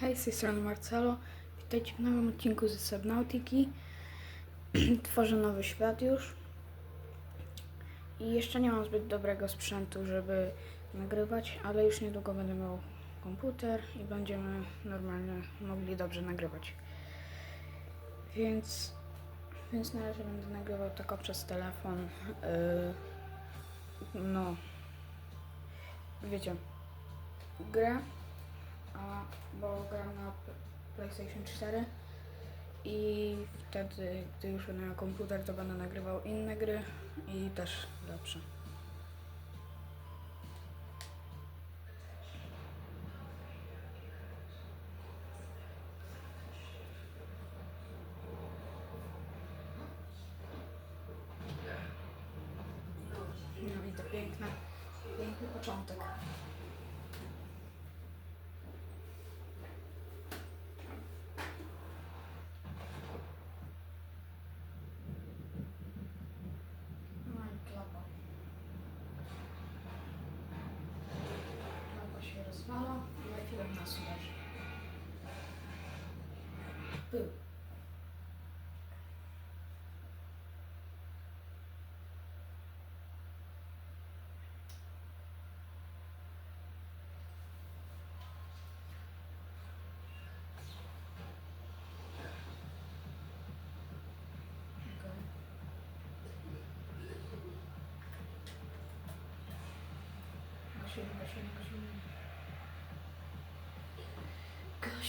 Hej, z tej strony Marcelo. Witajcie w nowym odcinku ze Subnautiki. Tworzę nowy świat już. I jeszcze nie mam zbyt dobrego sprzętu, żeby nagrywać, ale już niedługo będę miał komputer i będziemy normalnie mogli dobrze nagrywać. Więc, więc na razie będę nagrywał tylko przez telefon. Yy, no, wiecie, grę a, bo gram na PlayStation 4 i wtedy, gdy już miał komputer, to będę nagrywał inne gry i też lepsze. No i to piękny początek. No i klapa. Klapa się rozwala i na chwilę nas uderzy. Pył. Okej. Gasimy,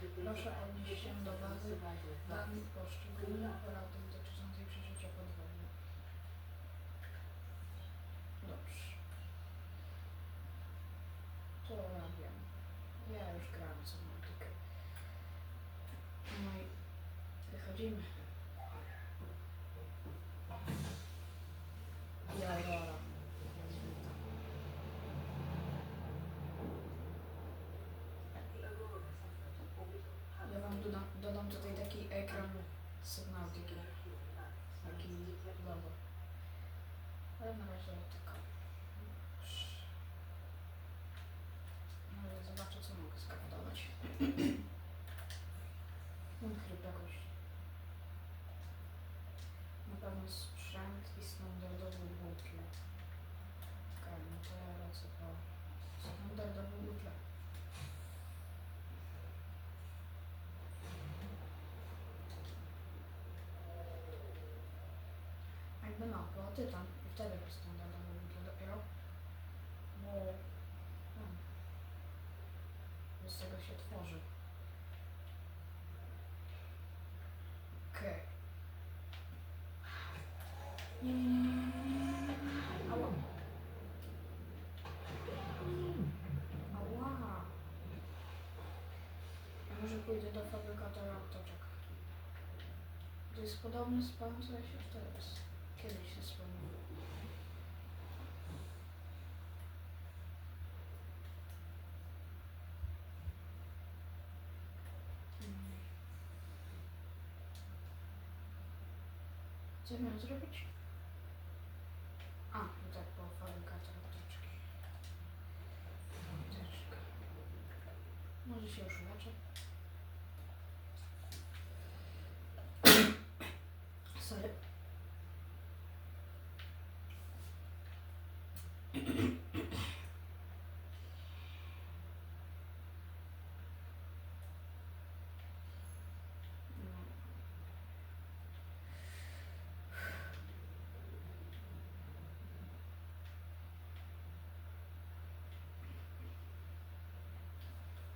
Proszę odnieść się do bazy danych poszczególnych poradnik dotyczących przeżycia podwodnym. Dobrze. To ja wiem. Ja już grałem w semantykę. No i wychodzimy. Tutaj taki ekran sygnałki. Taki logo. Ale na razie tylko. No ale zobaczę co mogę skraftować. Mam chryp jakoś. Na pewno sprzęt i standardowy butler. Okej, no to ja lecę po standardowy butler. Jakby no, bo tytan i wtedy jest standardowy butler dopiero. Bo no, bo z tego się tworzy. Okej. Nie. Ała. Ała. Może pójdę do fabrykatora apteczek. To jest podobny spawn, co ja się s- kiedyś się spełnił. Co miałem?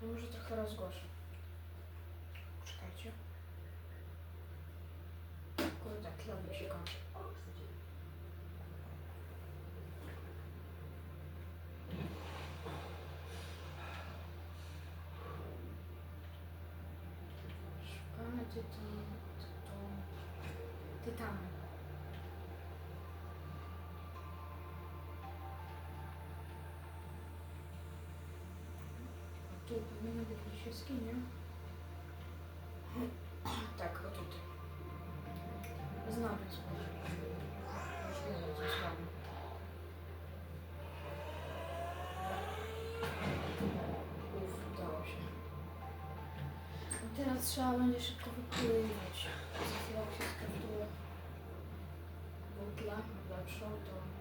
Może trochę rozgłoszę. Czekajcie. Kurde, klowik się kończy. Szukamy tytan, to być gdzieś jaskinia. Tak, o tutaj. Już wiedzą, co jest udało się. Teraz trzeba będzie szybko wypływać. Za się skraftuje butlę lepszą, to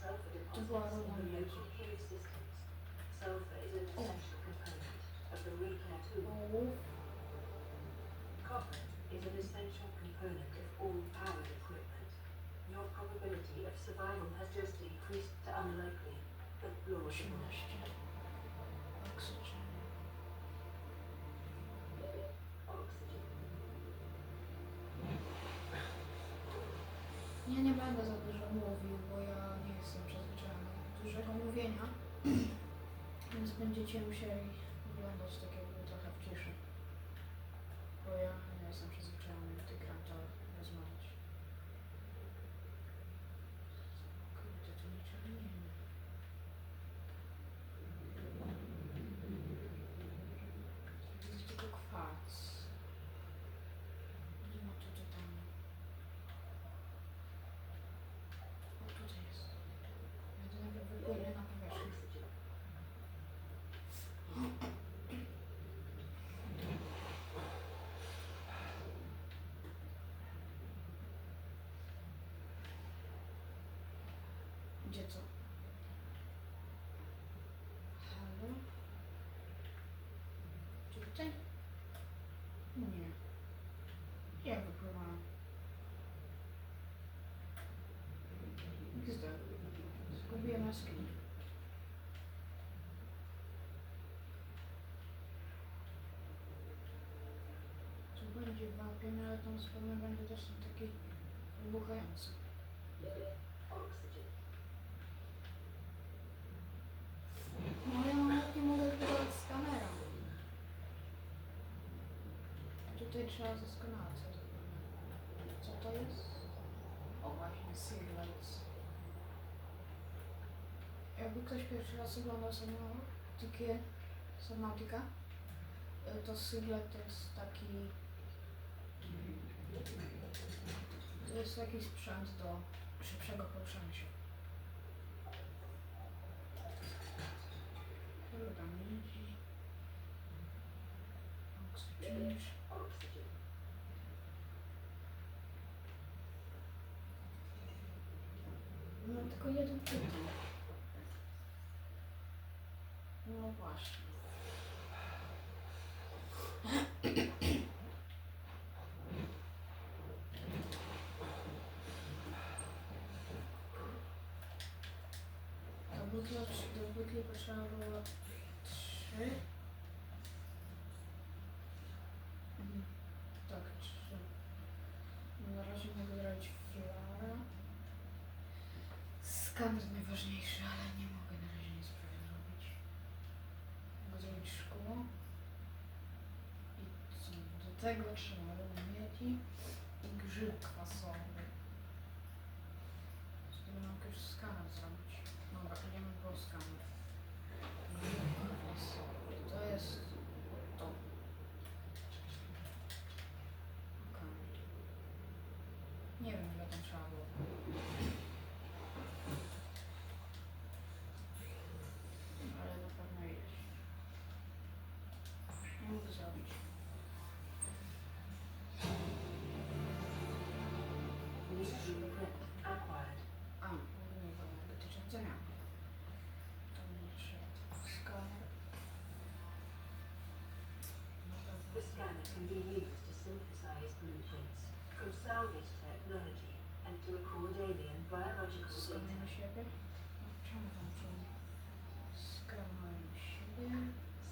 Cave systems. Sulfur is an essential component of the tool. Ołów. Copper is an essential component of all powered equipment. Your probability of survival has just increased to unlikely, but plausible. 18. Oxygen. Oxygen. Ja nie będę za dużo mówił, będziecie musieli oglądać tak jakby trochę w ciszy. Bo ja nie jestem przyzwyczajony do tych gram, to rozmawiać. Kurde, tu niczego nie ma. Jest tylko kwarc. Nie ma tu tytanu. O, tutaj jest. Ja to najpierw wypłynę na powierzchnię. Oxygen. Gdzie co? Halo? Czy tutaj? Nie. Ja wypływałam. Zgubiłem jaskinię. Tu będzie wapień, ale tam z pewno będzie też taki wybuchający. Oxygen. No ja nawet nie mogę wybrać skanera. Tutaj trzeba zeskanować co to jest? O właśnie, Seagulls. Jakby ktoś pierwszy raz oglądał Subnautikę, Subnautica, y, to Siglet to jest taki... To jest taki sprzęt do szybszego poruszania się. Miedzi. Oxygen. Oxygen. No tylko jeden tytuł. No właśnie. Do butli, do butli potrzeba było trzy. Mhm. Tak, trzy. Na razie mogę grać flara. Skaner najważniejszy, ale nie mogę na razie nic prawie zrobić. Mogę zrobić szkło. I co? Do tego rudę miedzi i grzyb kwasowy. To będę mógł już skaner zrobić? Dobra, idziemy po skaner. Grzyb kwasowy. To jest experiment can be used to synthesize blueprints from salvage technology and to record alien biological data.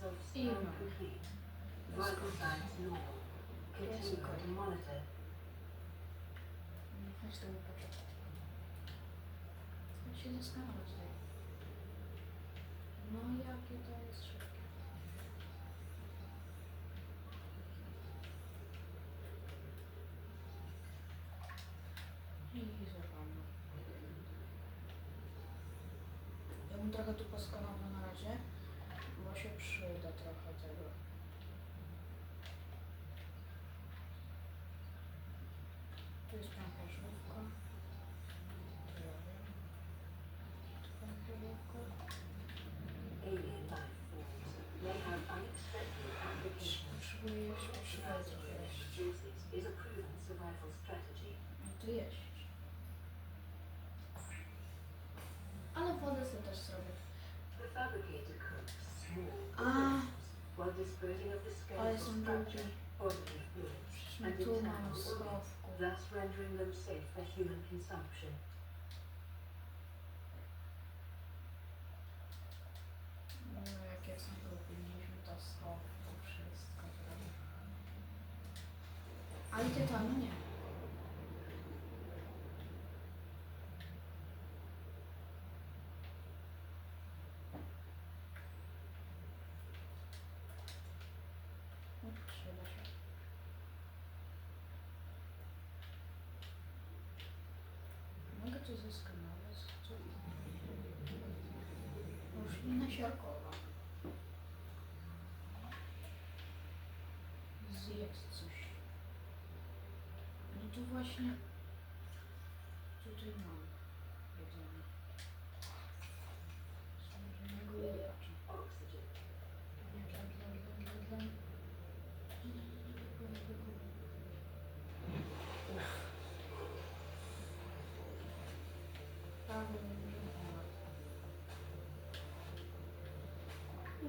Self-scan complete. Vital signs normal. Continue to monitor. Значит, не сказал. Но я китаюсь. Trochę tu poskanował na razie, bo się przyda poison ruby, and two miles of gold, thus rendering them safe for human consumption. To? Co? Roślina siarkowa. Zjedz coś. No tu właśnie tutaj mam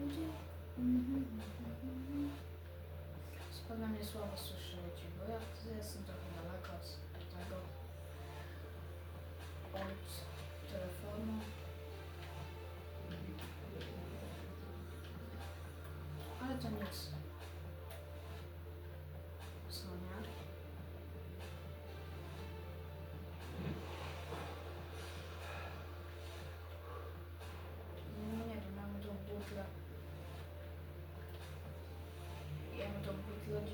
Ludzie. Mhm. Pewnie mnie słabo słyszycie, bo ja jestem trochę daleko od tego, od telefonu.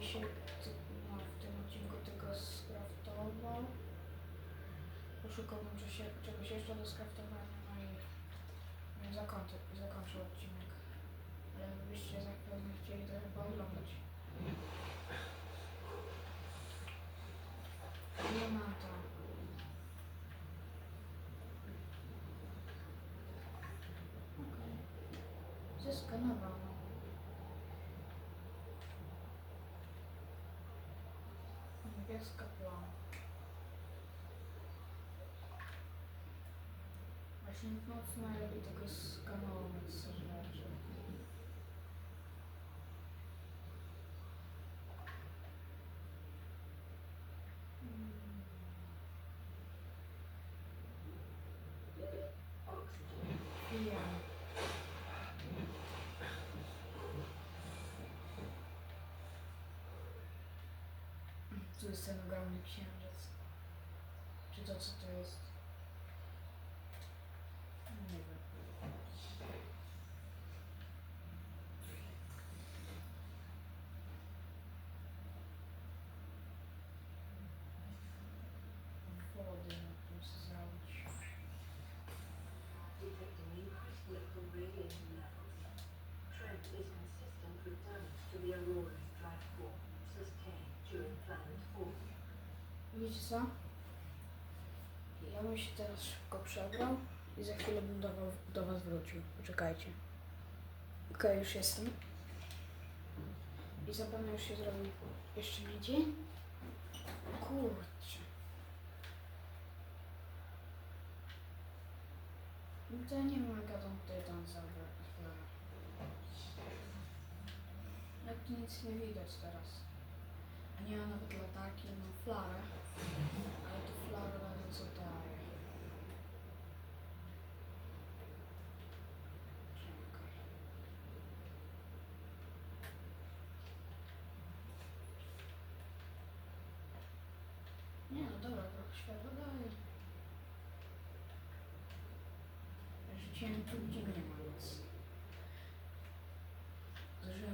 Dzisiaj no, w tym odcinku tylko skraftował. Poszukałbym czegoś, czegoś jeszcze do skraftowania, no i zakończę odcinek. Ale byście zapewne chcieli to chyba oglądać. Nie ma to. Okej. Zeskanowano. Niebieska plama. Właśnie w nocy najlepiej tego skanować rzeczy. Tu jest ten ogromny księżyc. Czy to co to jest? Wiecie co? Ja bym się teraz szybko przebrał i za chwilę bym do, do was wrócił. Poczekajcie. Okej, już jestem. I zapewne już się zrobił jeszcze nie dzień. Kurczę. No to nie wiem jak ja tą tytan zabrać. Jak nic nie widać teraz. Nie nawet latarki, mam flarę. Ale to flara ledwo co daje. Nie no dobra, trochę światła daje. Rzuciłem tu, gdzie nie ma nic.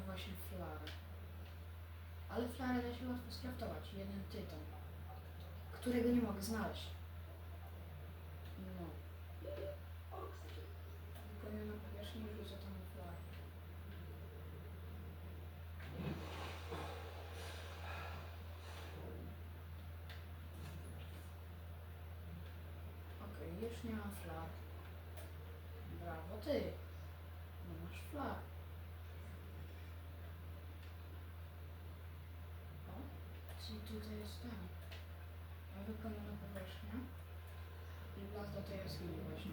właśnie flarę. Ale flarę da się łatwo skraftować. Jeden tytan. Którego nie mogę znaleźć. No. Wypełnię na powierzchni i rzucę tam flarę. Okej, już nie mam flar. Brawo ty. Nie masz flar. O, czyli tutaj jest ten. Ja wypełnię na powierzchnię i wlazł do tej jaskini właśnie.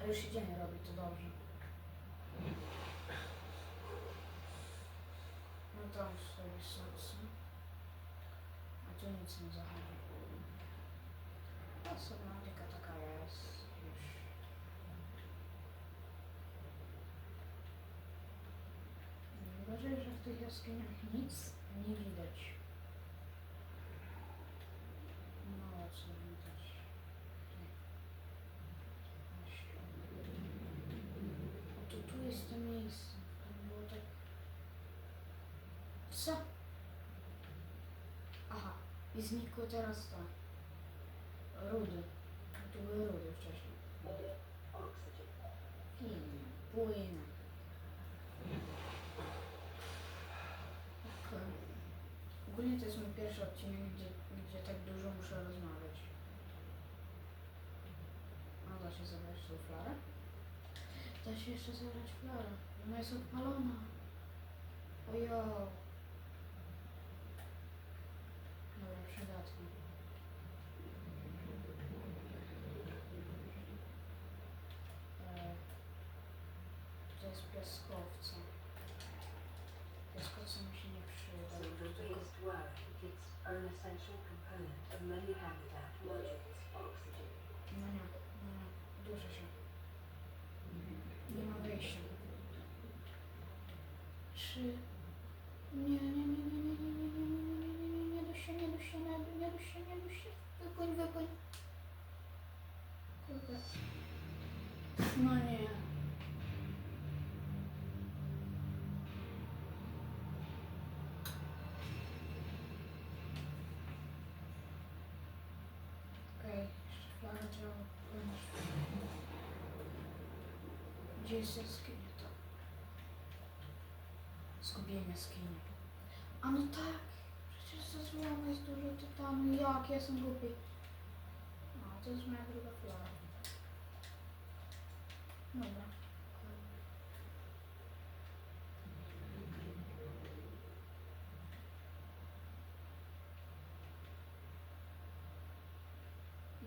A już się dzień robi, to dobrze. No to już sobie sensy. A tu nic nie zachodzi. A sobnautyka taka jest już. Najgorzej, że w tych jaskiniach nic nie widać. Mało co widać. Właśnie. O, to tu jest to miejsce. To było tak... Co? Aha. I znikły teraz to. Rudy. Tu były rudy wcześniej. Film. Płyn. Ogólnie to jest mój pierwszy odcinek, gdzie, gdzie tak dużo muszę rozmawiać. A da się zabrać tą flarę? Da się jeszcze zabrać flarę. Ona jest odpalona. Ojo. E, To jest piaskowca. Piaskowca mi się nie przyda. So the biggest worry is an essential component of many habitat modules, oxygen. No nie, no nie, duszę się. Nie ma wyjścia. Trzy. Nie, nie, nie, nie, Выконь, выконь, выконь. Ну нет. Джейсон скинет. Скубение скинет. А ну так. co zasłona jest dużo tytanu. Jak, ja jestem głupi. No, to jest moja druga flora. Dobra.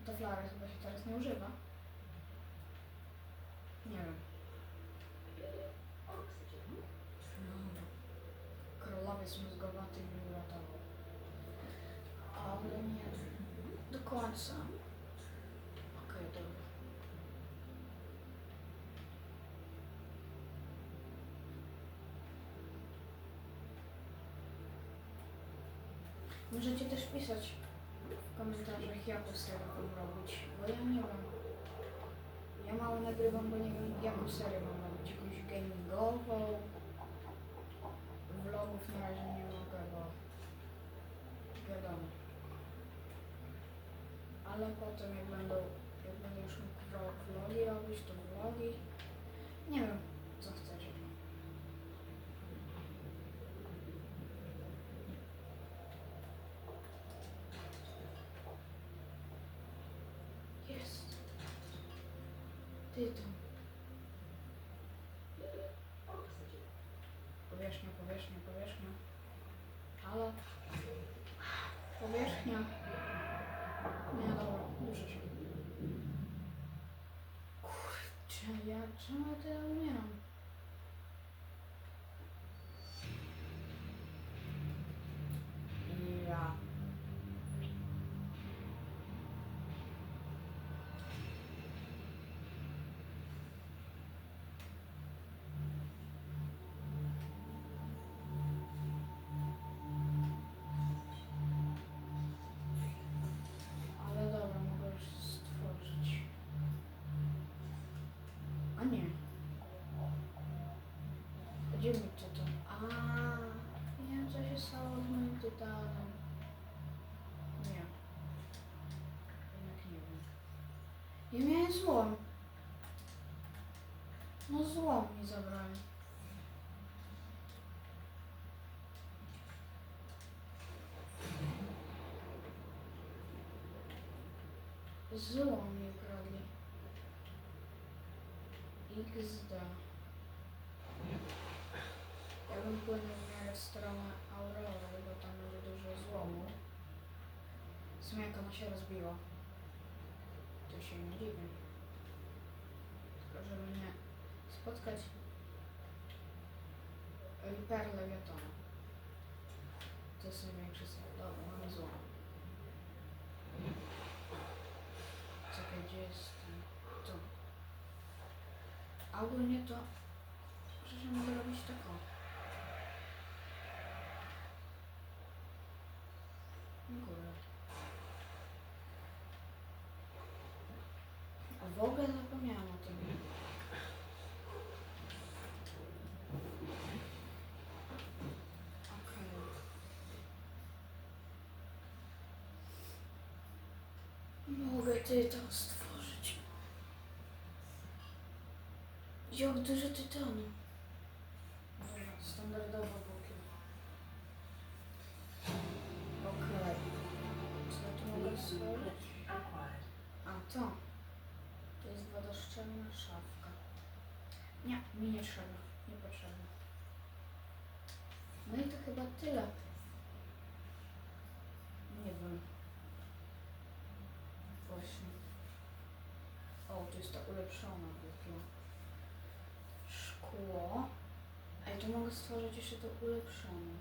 ta flara chyba się teraz nie używa. Do końca. Okej, dobra. Możecie też pisać w komentarzach, jaką serię mam robić, bo ja nie wiem. Ja mało nagrywam, bo nie wiem, jaką serię mam robić. Jakąś gamingową, vlogów na razie nie mogę, bo wiadomo. Ale potem jak będą, jak będę już mógł vlog- vlogi robić, to vlogi. Nie wiem, 什么叫酿 Ja miałem złom. No złom mi zabrali. Złom mi ukradli. XD. Ja bym płynął w miarę w stronę Aurory, bo tam będzie dużo złomu. W sumie jak ona się rozbiła, to się nie dziwię. Tylko żeby nie spotkać Reaper Lewiatana. To jest największy sen. Dobra, mamy złom. Czekaj, gdzie jest ten... Tu. A ogólnie to... Przecież mogę robić taką. Górę. A w ogóle zapomniałam o tym. Okej. Mogę ty to stworzyć. Jak duże tytany. Dobra, standardowo boki. Okej. Co ja tu mogę stworzyć? A to. To jest wodoszczelna szafka. Nie, mi nie trzeba. Nie potrzeba. No i to chyba tyle. Nie wiem. Właśnie. O, to jest ta ulepszona głupio. Szkło. A ja tu mogę stworzyć jeszcze to ulepszone.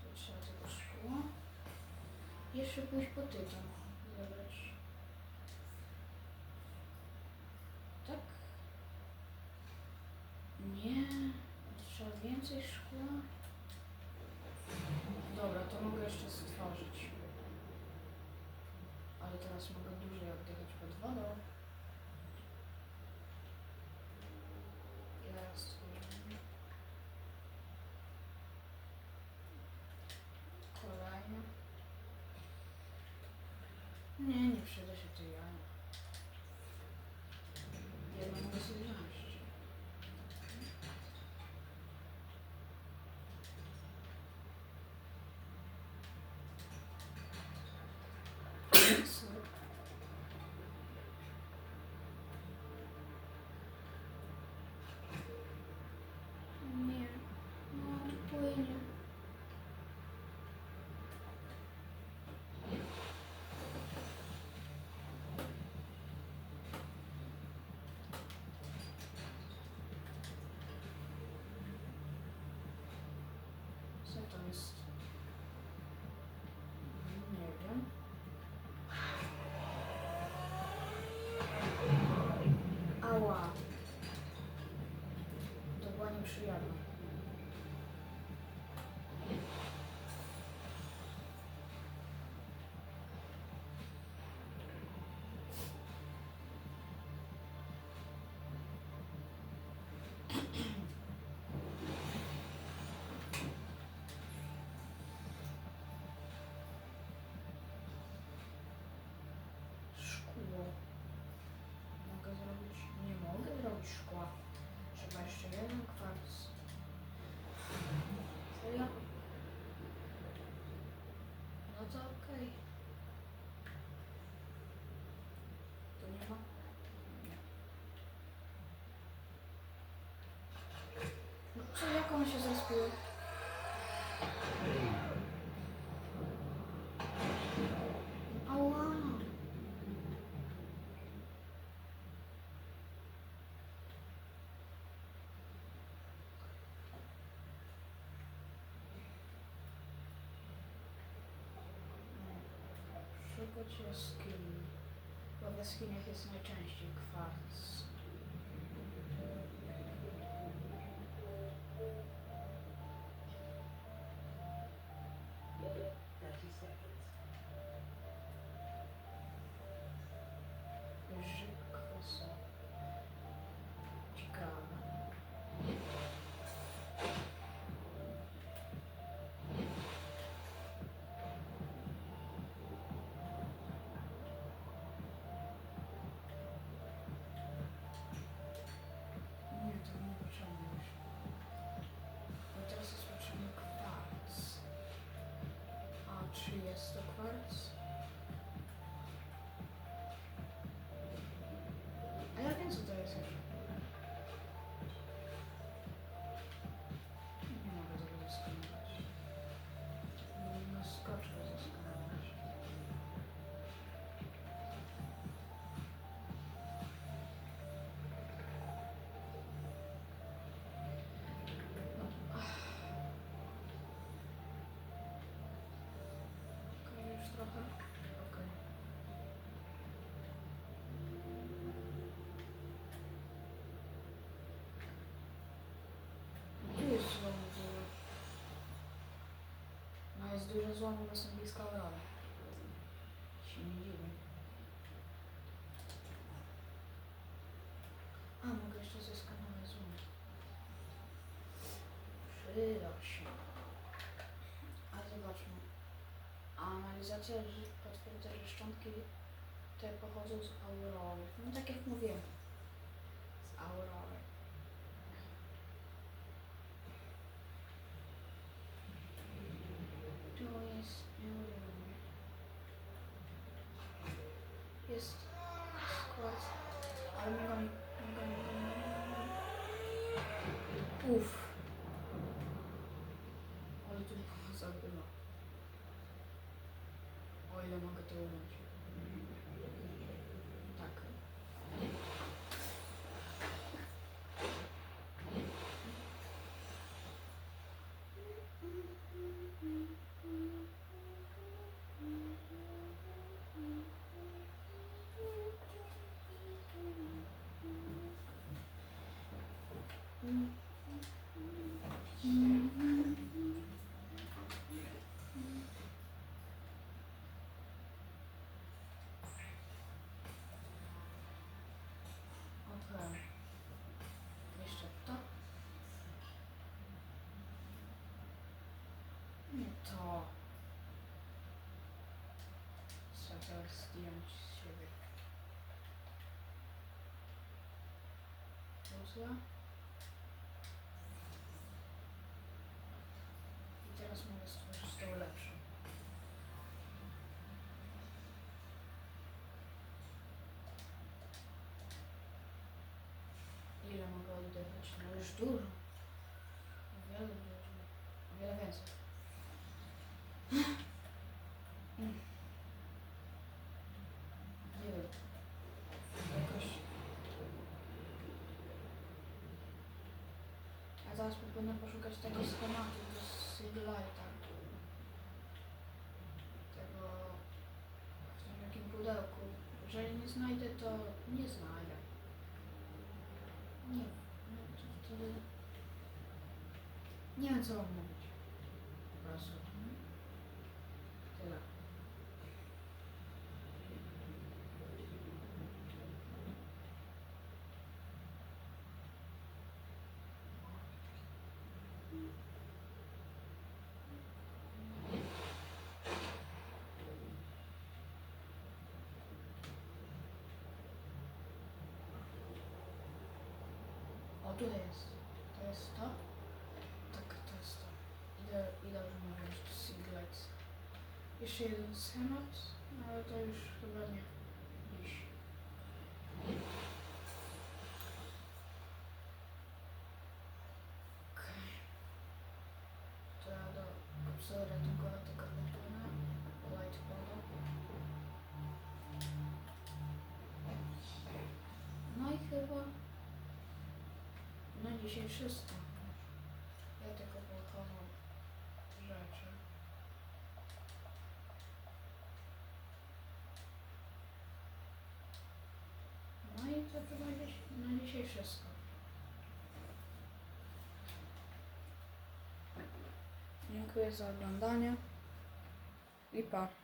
To trzeba tylko szkło. Jeszcze pójść po tytan. Zabrać. Tak? Nie. Trzeba więcej szkła. Dobra, to mogę jeszcze stworzyć. Ale teraz mogę dłużej oddychać pod wodą. Jak one się zrespiły? Ała! Szukać jaskini. Bo w jaskiniach jest najczęściej kwarc. Dużo złomu, bo jestem blisko Aurory. Się nie dziwię. A, mogę jeszcze zeskanować złom. Przydał się. A zobaczmy. Analizacja potwierdza, że szczątki te pochodzą z Aurory. No tak jak mówiłem. Z Aurory. Tu jest... nie wiem. Jest skład... Ale mnie goni, mnie goni, mnie goni, mnie goni. Uff. Ale tu zabywa. O ile mogę to ująć. Tak. Okej. Jeszcze to. Nie to. Trzeba teraz zdjąć z siebie. Puzzle. I teraz mogę stworzyć tą lepszą. Ile mogę oddychać? No już dużo. Wiele wiele więcej. Nie wiem. Jakoś... A zaraz powinna poszukać takich schematów do Siglighta. Tego... w tym takim pudełku. Jeżeli nie znajdę, to nie znajdę. Nie, no to wtedy... Nie wiem co mam mówić. Po prostu. Tyle. Tu jest. To jest to? Tak, to jest to. Idę, idę już mówić singlet. Jeszcze jeden schemat, no ale to już chyba nie. Dziś. Okej. To ja do obserwatora tego wypłynę. Light pada. No i chyba na dzisiaj wszystko. Ja tylko pochowam rzeczy. No i to chyba na dzisiaj wszystko. Dziękuję za oglądanie i pa.